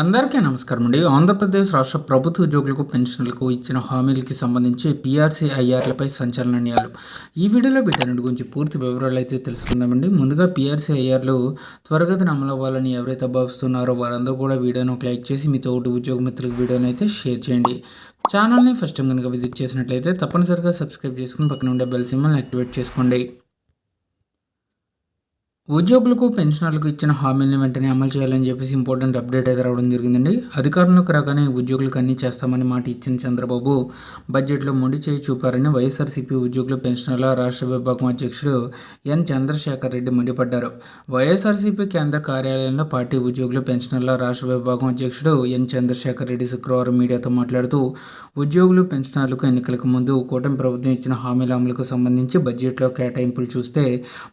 అందరికీ నమస్కారం అండి. ఆంధ్రప్రదేశ్ రాష్ట్ర ప్రభుత్వ ఉద్యోగులకు పెన్షన్లకు ఇచ్చిన హామీలకి సంబంధించి పీఆర్సీ ఐఆర్లపై సంచలన నిర్ణయాలు. ఈ వీడియోలో వీటన్నిటి గురించి పూర్తి వివరాలు అయితే తెలుసుకుందామండి. ముందుగా పీఆర్సీ ఐఆర్లు త్వరగతిన అమలు అవ్వాలని ఎవరైతే భావిస్తున్నారో వారందరూ కూడా వీడియోను ఒక లైక్ చేసి మీ తోటి ఉద్యోగ మిత్రులకు వీడియోని అయితే షేర్ చేయండి. ఛానల్ని ఫస్ట్ టైం కనుక విజిట్ చేసినట్లయితే తప్పనిసరిగా సబ్స్క్రైబ్ చేసుకుని పక్కన ఉండే బెల్ సింబల్ని యాక్టివేట్ చేసుకోండి. ఉద్యోగులకు పెన్షనర్లకు ఇచ్చిన హామీలను వెంటనే అమలు చేయాలని చెప్పేసి ఇంపార్టెంట్ అప్డేట్ అయితే రావడం జరిగిందండి. అధికారంలోకి రాగానే ఉద్యోగులకు అన్నీ చేస్తామని మాట ఇచ్చిన చంద్రబాబు బడ్జెట్లో మొండి చేయి చూపారని వైఎస్ఆర్సీపీ ఉద్యోగుల పెన్షనర్ల రాష్ట్ర విభాగం అధ్యక్షుడు ఎన్. చంద్రశేఖర్ రెడ్డి మండిపడ్డారు. వైఎస్ఆర్సీపీ కేంద్ర కార్యాలయంలో పార్టీ ఉద్యోగుల పెన్షనర్ల రాష్ట్ర విభాగం అధ్యక్షుడు ఎన్. చంద్రశేఖర్ రెడ్డి శుక్రవారం మీడియాతో మాట్లాడుతూ ఉద్యోగులు పెన్షనర్లకు ఎన్నికలకు ముందు కూటమి ప్రభుత్వం ఇచ్చిన హామీల అమలుకు సంబంధించి బడ్జెట్లో కేటాయింపులు చూస్తే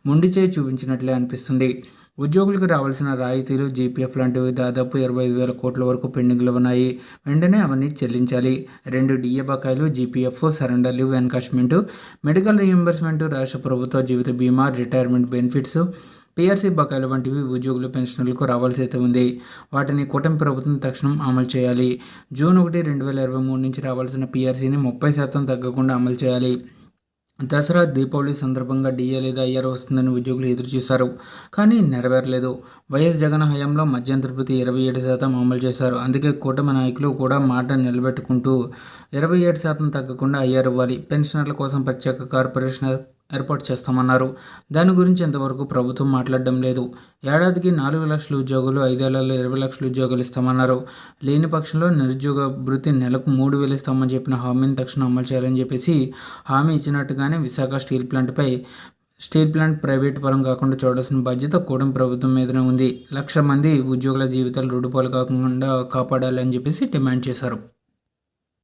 మొండి చేయి చూపించినట్లే అనిపిస్తుంది. ఉద్యోగులకు రావాల్సిన రాయితీలు జీపీఎఫ్ లాంటివి దాదాపు ఇరవై ఐదు వేల కోట్ల వరకు పెండింగ్లు ఉన్నాయి. వెంటనే అవన్నీ చెల్లించాలి. రెండు డిఏ బకాయిలు GPF surrender leave encashment medical reimbursement రాష్ట్ర ప్రభుత్వ జీవిత బీమా రిటైర్మెంట్ బెనిఫిట్స్ పీఆర్సీ బకాయిలు వంటివి ఉద్యోగులు పెన్షనర్లకు రావాల్సి అయితే ఉంది. వాటిని కూటమి ప్రభుత్వం తక్షణం అమలు చేయాలి. జూన్ ఒకటి రెండు వేల ఇరవై మూడు నుంచి రావాల్సిన పీఆర్సీని ముప్పై శాతం తగ్గకుండా అమలు చేయాలి. దసరా దీపావళి సందర్భంగా డిఏ లేదా ఐఆర్ వస్తుందని ఉద్యోగులు ఎదురుచూశారు కానీ నెరవేరలేదు. వైఎస్ జగన్ హయాంలో మధ్యాహ్న తిరుపతి ఇరవై ఏడు శాతం అమలు చేశారు. అందుకే కూటమి నాయకులు కూడా మాట నిలబెట్టుకుంటూ ఇరవై ఏడు శాతం తగ్గకుండా ఐఆర్ ఇవ్వాలి. పెన్షనర్ల కోసం ప్రత్యేక కార్పొరేషన్ ఏర్పాటు చేస్తామన్నారు. దాని గురించి ఇంతవరకు ప్రభుత్వం మాట్లాడడం లేదు. ఏడాదికి నాలుగు లక్షల ఉద్యోగులు ఐదేళ్ళలో ఇరవై లక్షల ఉద్యోగాలు ఇస్తామన్నారు. లేని పక్షంలో నిరుద్యోగ భృతి నెలకు మూడు వేలు ఇస్తామని చెప్పిన హామీని తక్షణం అమలు చేయాలని చెప్పేసి హామీ ఇచ్చినట్టుగానే విశాఖ స్టీల్ ప్లాంట్పై స్టీల్ ప్లాంట్ ప్రైవేట్ పరం కాకుండా చూడాల్సిన బాధ్యత కూడా ప్రభుత్వం మీదనే ఉంది. లక్ష మంది ఉద్యోగుల జీవితాలు రూడుపాలు కాకుండా కాపాడాలి అని చెప్పేసి డిమాండ్ చేశారు.